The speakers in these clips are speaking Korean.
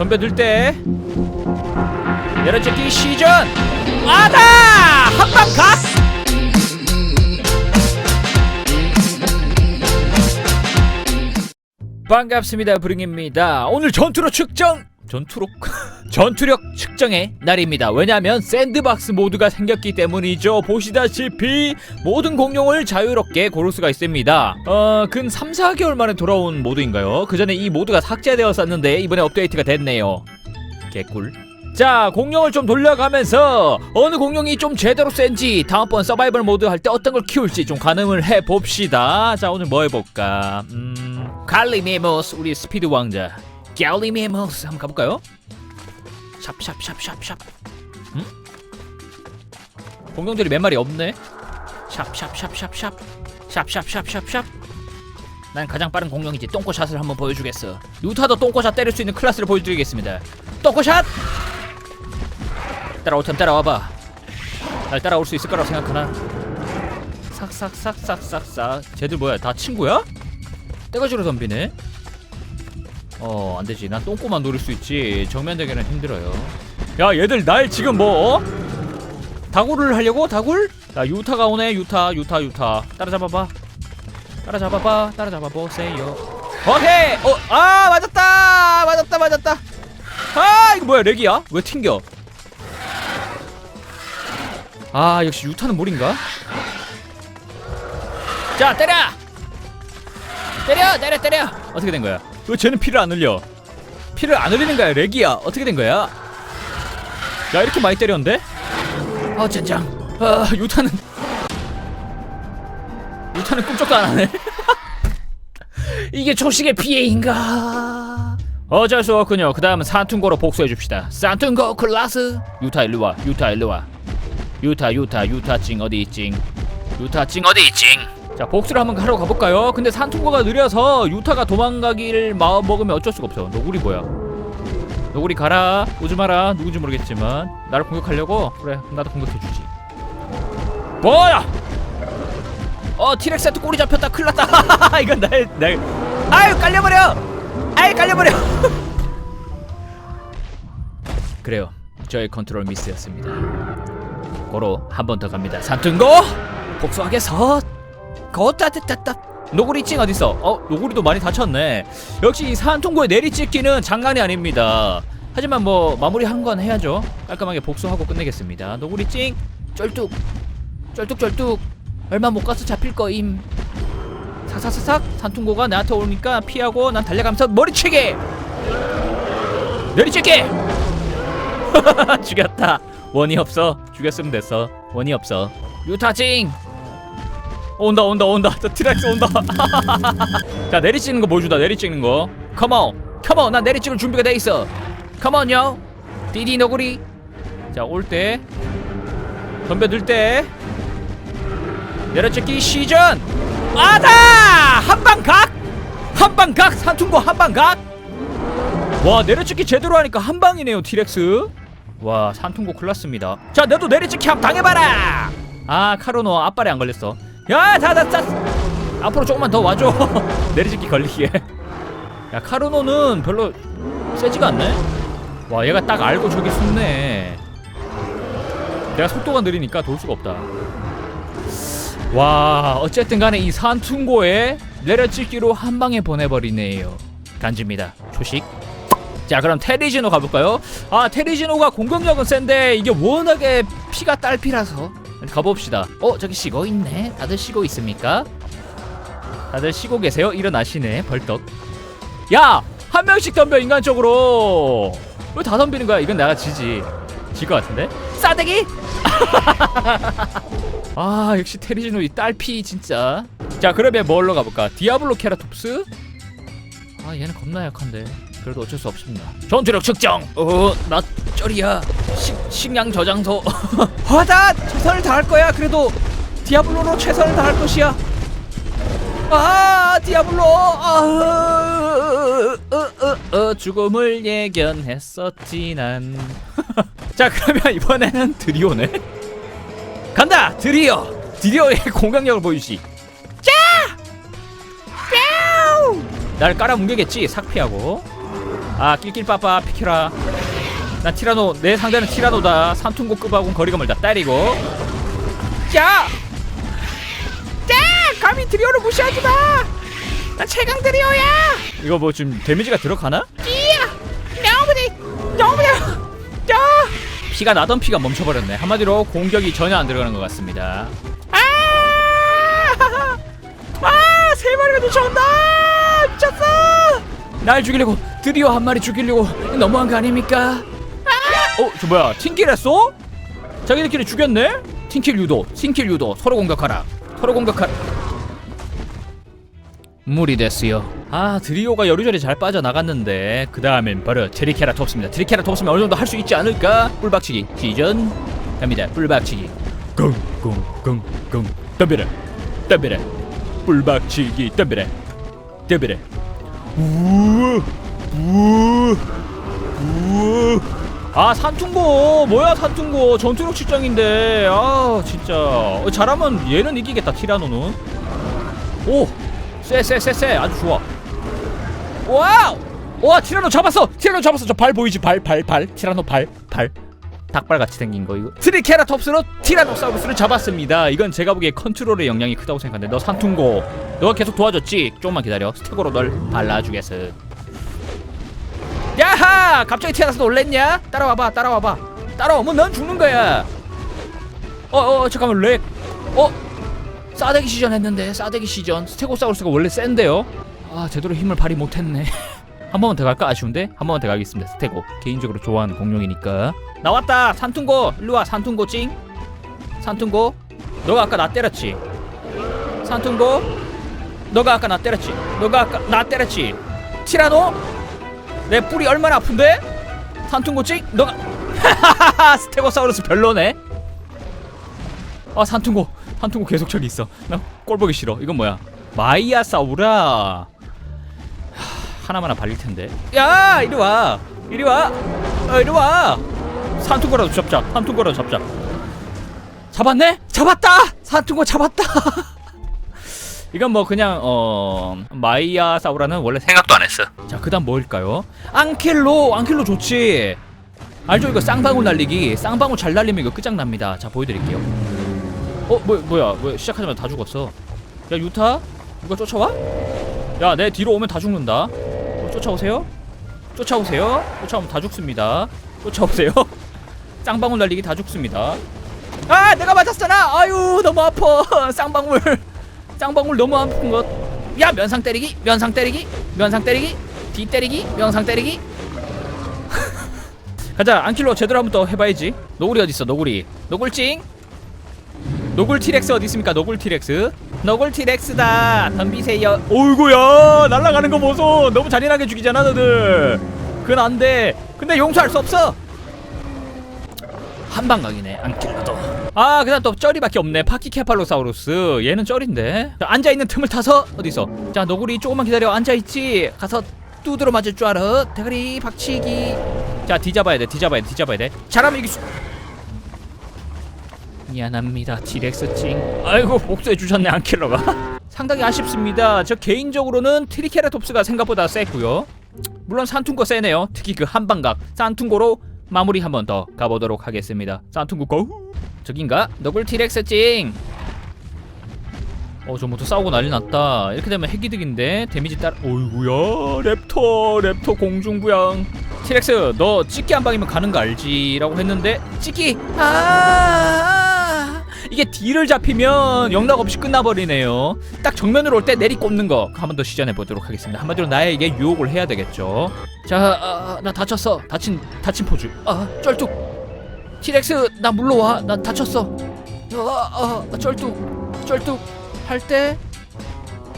덤벼들 때. 내려찍기 시전. 아다! 한방 각 반갑습니다 브링입니다. 오늘 전투로 측정 전투로 전투력 측정의 날입니다. 왜냐하면 샌드박스 모드가 생겼기 때문이죠. 보시다시피 모든 공룡을 자유롭게 고를 수가 있습니다. 어 근 3, 4개월 만에 돌아온 모드인가요? 그 전에 이 모드가 삭제되었었는데 이번에 업데이트가 됐네요. 개꿀. 자 공룡을 좀 돌려가면서 어느 공룡이 좀 제대로 센지 다음번 서바이벌 모드 할 때 어떤 걸 키울지 좀 가늠을 해 봅시다. 자 오늘 뭐 해볼까? 음 갈리메모스 우리 스피드 왕자 갈리메모스 한번 가볼까요? 샵샵샵샵샵. 음? 공룡들이 몇 마리 없네? 샵샵샵샵샵. 샵샵샵샵샵. 난 가장 빠른 공룡이지. 똥꼬샷을 한번 보여주겠어. 유타도 똥꼬샷 때릴 수 있는 클래스를 보여드리겠습니다. 똥꼬샷! 따라올 템 따라와봐. 날 따라올 수 있을 거라고 생각하나? 싹싹싹싹싹싹 쟤들 뭐야? 다 친구야? 떼가지로 덤비네 어 안되지. 난 똥꼬만 노릴 수 있지. 정면 대결은 힘들어요. 야 얘들 날 지금 뭐 어? 다굴을 하려고? 다굴? 야 유타가 오네. 유타 유타 유타. 따라잡아봐. 따라잡아봐. 따라잡아보세요. 오케이! 어아 맞았다! 맞았다 맞았다. 아 이거 뭐야 렉이야? 왜 튕겨? 아 역시 유타는 물인가? 자 때려! 때려! 때려 때려! 어떻게 된 거야 왜 쟤는 피를 안 흘려? 피를 안 흘리는 거야 렉이야. 어떻게 된 거야? 야 이렇게 많이 때렸는데? 아 젠장. 아 유타는. 유타는 꿈쩍도 안 하네. 이게 초식의 피해인가? 어쩔 수 없군요. 그 다음은 산퉁고로 복수해 줍시다. 산퉁고 클라스. 유타 일로와. 유타 일로와. 유타 유타 유타 찡. 어디 있징 유타 찡 어디 있징 자 복수를 한번 하러 가볼까요? 근데 산퉁고가 느려서 유타가 도망가기를 마음 먹으면 어쩔 수가 없어. 너구리 뭐야? 너구리 가라. 오지 마라. 누군지 모르겠지만. 나를 공격하려고? 그래 나도 공격해주지. 뭐야! 어 티렉스한테 꼬리 잡혔다. 큰일 났다. 이건 나의 나 아유 깔려버려! 아유 깔려버려! 그래요. 저의 컨트롤 미스였습니다. 고로 한 번 더 갑니다. 산tun고! 복수하게서 거따뜻따따 노구리찡 어딨어? 어 노구리도 많이 다쳤네. 역시 이 산통고의 내리찍기는 장난이 아닙니다. 하지만 뭐 마무리한 건 해야죠. 깔끔하게 복수하고 끝내겠습니다. 노구리찡. 쩔뚝. 쩔뚝쩔뚝. 얼마 못 가서 잡힐 거임. 사사사삭. 산통고가 나한테 오니까 피하고 난 달려가면서 머리치기! 내리찍기! 죽였다. 원이 없어. 죽였으면 됐어. 원이 없어. 유타징 온다 온다 온다. 저 트랙스 온다. 자 내리 찍는 거 보여주다 내리 찍는 거. 컴온 컴온 나 내리 찍을 준비가 돼 있어. 컴온 요 디디 너구리. 자 올 때. 덤벼들 때. 내려찍기 시전. 아다! 한방각! 한방각! 산퉁고 한방각! 와 내려찍기 제대로 하니까 한방이네요 티렉스 와 산퉁고 클났습니다. 자 너도 내려찍기 한번 당해봐라! 아 카로노 앞발에 안 걸렸어 야 다 다 다 앞으로 조금만 더 와줘. 내리찍기 걸리게. 야 카로노는 별로 세지가 않네? 와 얘가 딱 알고 저기 숨네. 내가 속도가 느리니까 돌 수가 없다. 와 어쨌든 간에 이 산퉁고에 내려찍기로 한 방에 보내버리네요. 간지입니다. 초식. 자 그럼 테리지노 가볼까요? 아 테리지노가 공격력은 센데 이게 워낙에 피가 딸피라서 가봅시다 어 저기 쉬고 있네 다들 쉬고 있습니까? 다들 쉬고 계세요? 일어나시네 벌떡 야! 한 명씩 덤벼 인간적으로 왜 다 덤비는 거야? 이건 내가 지지 질 것 같은데? 싸대기! 아 역시 테리지노 이 딸피 진짜 자 그러면 뭘로 가볼까? 디아블로 케라톱스? 아 얘는 겁나 약한데 그래도 어쩔 수 없습니다. 전투력 측정. 어 나 쩔이야. 식, 식량 저장소. 화다 최선을 다할 거야. 그래도 디아블로로 최선을 다할 것이야. 아 디아블로! 아, 어, 어, 어, 죽음을 예견했었지 난 자 그러면 이번에는 드리오네. 간다! 드리오 드리오의 공격력을 보여주지 짜! 날 깔아뭉개겠지 삭피하고 아 낄낄빠빠 비켜라 나 티라노 내 상대는 티라노다 삼퉁고급하고 거리가 멀다 때리고 야! 야! 감히 드리오를 무시하지 마! 나 최강 드리오야! 이거 뭐 지금 데미지가 들어가나? 이야! 너무네! 너무네! 야! 피가 나던 피가 멈춰버렸네 한마디로 공격이 전혀 안 들어가는 것 같습니다 아! 아! 세 마리가 미쳤다! 날 죽이려고 드디어 한 마리 죽이려고 너무한 거 아닙니까? 아! 어? 저 뭐야 틴킬 했어? 자기들끼리 죽였네? 틴킬 유도 틴킬 유도 서로 공격하라 서로 공격하라 무리 됐어요 아 드리오가 여리저리 잘 빠져나갔는데 그 다음엔 바로 트리케라톱스입니다 트리케라톱스면 어느 정도 할 수 있지 않을까? 뿔박치기 시전 갑니다 뿔박치기 꽁꽁꽁꽁 덤벼라 덤벼라 뿔박치기 덤벼라 덤벼라 우우 우우 우우 아 산퉁고 뭐야 산퉁고 전투력 측정인데. 아 진짜. 어, 잘하면 얘는 이기겠다 티라노는. 오 쎄 쎄 쎄쎄. 아주 좋아. 와우! 와 티라노 잡았어! 티라노 잡았어. 저 발 보이지? 발 발 발. 티라노 발발 닭발같이 생긴 거 이거 트리케라톱스로 티라노사우루스를 잡았습니다 이건 제가 보기에 컨트롤의 영향이 크다고 생각하는데 너 산퉁고 너가 계속 도와줬지 조금만 기다려 스택으로 널 발라주겠어 야하! 갑자기 튀어나서 놀랬냐? 따라와봐, 따라와봐. 따라오면 넌 죽는 거야. 어, 어, 잠깐만, 렉. 어? 싸대기 시전 했는데, 싸대기 시전. 스테고사우루스가 원래 센데요? 아, 제대로 힘을 발휘 못했네. 한 번만 더 갈까? 아쉬운데? 한 번만 더 가겠습니다, 스테고. 개인적으로 좋아하는 공룡이니까. 나왔다! 산퉁고! 일로와, 산퉁고 찡! 산퉁고! 너가 아까 나 때렸지? 산퉁고! 너가 아까 나 때렸지? 너가 아까 나 때렸지? 티라노? 내 뿔이 얼마나 아픈데? 산퉁고 찡? 너가 스테고사우루스 별로네. 아 산퉁고 산퉁고 계속 저기 있어. 나 꼴 보기 싫어. 이건 뭐야? 마이아사우라. 하, 하나만 발릴 텐데. 야 이리 와. 이리 와. 어, 이리 와. 산퉁고라도 잡자. 산퉁고라도 잡자. 잡았네? 잡았다. 산퉁고 잡았다. 이건 뭐 그냥 어 마이아 사우라는 원래 생각도 안 했어. 자 그다음 뭘까요? 앙킬로 앙킬로 좋지. 알죠 이거 쌍방울 날리기 쌍방울 잘 날리면 이거 끝장납니다. 자 보여드릴게요. 어 뭐, 뭐야 왜 시작하자마자 다 죽었어? 야 유타 누가 쫓아와? 야 내 뒤로 오면 다 죽는다. 어, 쫓아오세요. 쫓아오세요. 쫓아오면 다 죽습니다. 쫓아오세요. 쌍방울 날리기 다 죽습니다. 아 내가 맞았잖아. 아유 너무 아파. 쌍방울. 쌍방울 너무 아픈 것. 야 면상 때리기, 면상 때리기, 면상 때리기, 뒤 때리기, 면상 때리기. 가자 안킬로 제대로 한 번 더 해봐야지. 노구리 어디 있어? 노구리. 노굴찡. 노굴 티렉스 어디 있습니까? 노굴 티렉스. 노굴 티렉스다. 덤비세요. 오이구야 날아가는 거 보소. 너무 잔인하게 죽이잖아 너들. 그건 안 돼. 근데 용서할 수 없어. 한방각이네 안킬러도 아 그다음 또 쩌리밖에 없네 파키케팔로사우루스 얘는 쩌리인데 자, 앉아 있는 틈을 타서 어디서 자 너구리 조금만 기다려 앉아 있지 가서 두드러 맞을 줄 알아 대가리 박치기 자 뒤잡아야 돼 뒤잡아야 돼 뒤잡아야 돼 잘하면 이길 수 미안합니다 디렉스 찡 아이고 복수해 주셨네 안킬러가 상당히 아쉽습니다 저 개인적으로는 트리케라톱스가 생각보다 셌고요 물론 산퉁고 세네요 특히 그 한방각 산퉁고로 마무리 한 번 더 가보도록 하겠습니다. 산퉁구 고 저긴가? 너굴 티렉스 찡. 어, 저 모두 싸우고 난리 났다. 이렇게 되면 핵이득인데 데미지 따라. 어이구야, 랩터, 랩터 공중부양. 티렉스, 너 찍기 한 방이면 가는 거 알지?라고 했는데 찍기. 아, 이게 D를 잡히면 영락 없이 끝나버리네요. 딱 정면으로 올 때 내리 꼽는 거 한 번 더 시전해 보도록 하겠습니다. 한마디로 나에게 유혹을 해야 되겠죠. 자, 아, 나 다쳤어. 다친 다친 포즈. 아, 쩔뚝. 티렉스, 나 물러와. 나 다쳤어. 아, 아, 쩔뚝, 쩔뚝 할 때.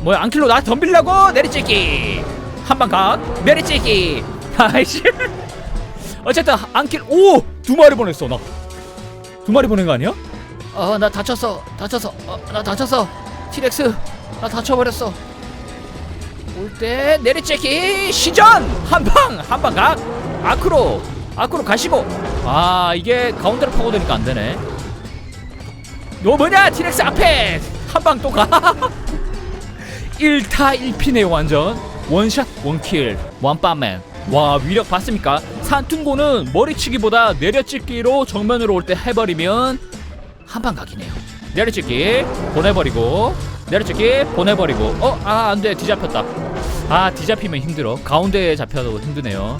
뭐야, 안킬로 나 덤빌라고 내리찍기. 한방 각 내리찍기. 아이씨. 어쨌든 안킬 오! 두 마리 보냈어, 나. 두 마리 보낸 거 아니야? 어, 나 다쳤어. 다쳤어. 어, 나 다쳤어. 티렉스, 나 다쳐버렸어. 올 때 내리찍기 시전 한방 한방 각 아크로 아크로 가시고 아 이게 가운데로 파고드니까 안 되네. 너 뭐냐 티렉스 앞에 한방 또 가. 1타 1피네요 완전 원샷 원킬 원빠맨 와 위력 봤습니까? 산퉁고는 머리치기보다 내려찍기로 정면으로 올 때 해버리면 한방 각이네요. 내려찍기 보내버리고 내려찍기 보내버리고 어 아 안돼 뒤잡혔다. 아 뒤잡히면 힘들어. 가운데에 잡혀도 힘드네요.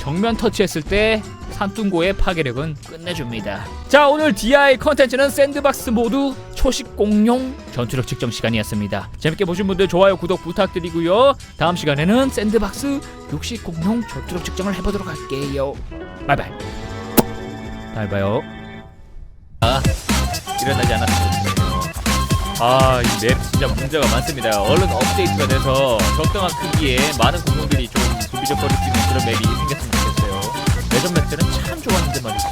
정면 터치했을 때 산퉁고의 파괴력은 끝내줍니다. 자 오늘 DI 컨텐츠는 샌드박스 모두 초식 공룡 전투력 측정 시간이었습니다. 재밌게 보신 분들 좋아요 구독 부탁드리고요. 다음 시간에는 샌드박스 육식 공룡 전투력 측정을 해보도록 할게요. 바이바이. 잘 봐요. 아 일어나지 않았습니다. 아, 이 맵 진짜 문제가 많습니다. 얼른 업데이트가 돼서 적당한 크기에 많은 공룡들이 좀 부비적거릴 수 있는 그런 맵이 생겼으면 좋겠어요. 예전 맵들은 참 좋았는데 말이지.